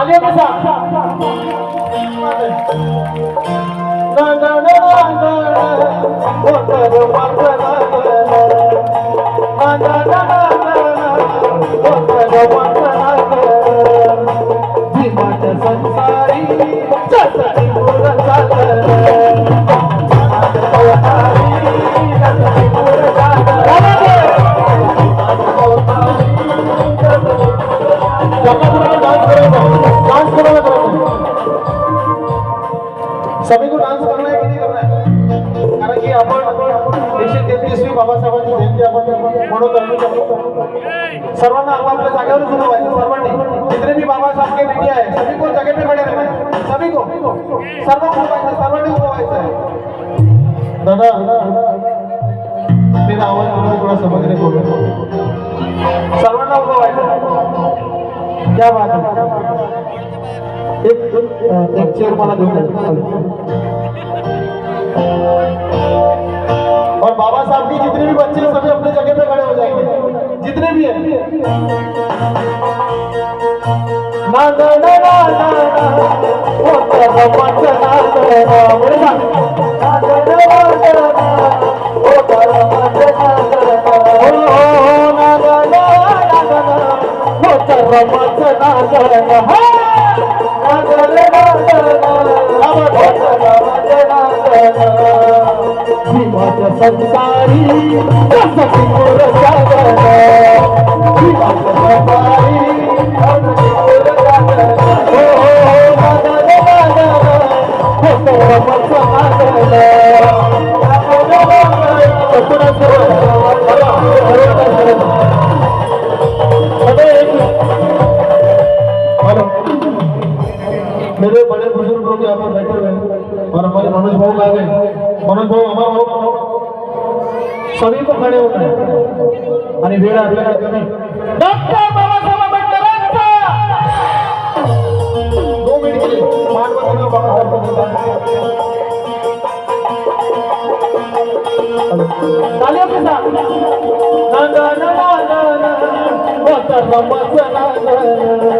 मागे बसा ना ना ना ना सभी को डांस करना है कि नहीं करना है कारण की आपण एकशे तेहतीसवी बाबासाहेबांची जयंती आपण म्हणून करतो सर्वांना आपल्या जागेवर सुरू व्हायचं सर्वांनी. जितने भी बाबासाहेब के बेटी आहे सभी को जगे पे खड़े रहना सभी को सर्व उभं व्हायचं सर्वांनी उभं व्हायचं आहे. दादा मेरा आवाज तुम्हाला थोडा समजने को सर्वांना उभं व्हायचं क्या बात है एक मला देऊन और बाबा साहब की जितने भी बच्चे हैं सभी अपने जगह पे खड़े हो जाएंगे। जितने भी हैं। ना ना ना ना ना ना ना ना ना ना माझ्या संसारी रसती मोरच्या माझ्या संसारी Thank you. बड़े बुजुर्ग लोग यहाँ पर बैठे हुए हैं और हमारे मनोज भाव आ गए मनोज भाव हमारा सभी को खड़े होना है आणि वेळ आपल्याला कमी डॉक्टर बाबासाहेब आंबेडकरांचा! दो मिनिट के लिए मानवंदना बाबासाहेब ना ना ना ना ना ना ना ना ना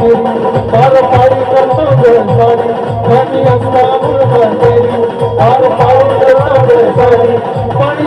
ಬಂದೇರಿ ಪಾರ ಪಾಡಿ ಕರ್ತವ್ಯ ಸಾರಿ ಪಾಣಿಯ ಸ್ಥಾನ ಬಂದೇರಿ ಪಾರ ಪಾಡಿ ಕರ್ತವ್ಯ ಸಾರಿ ಪಾಣಿ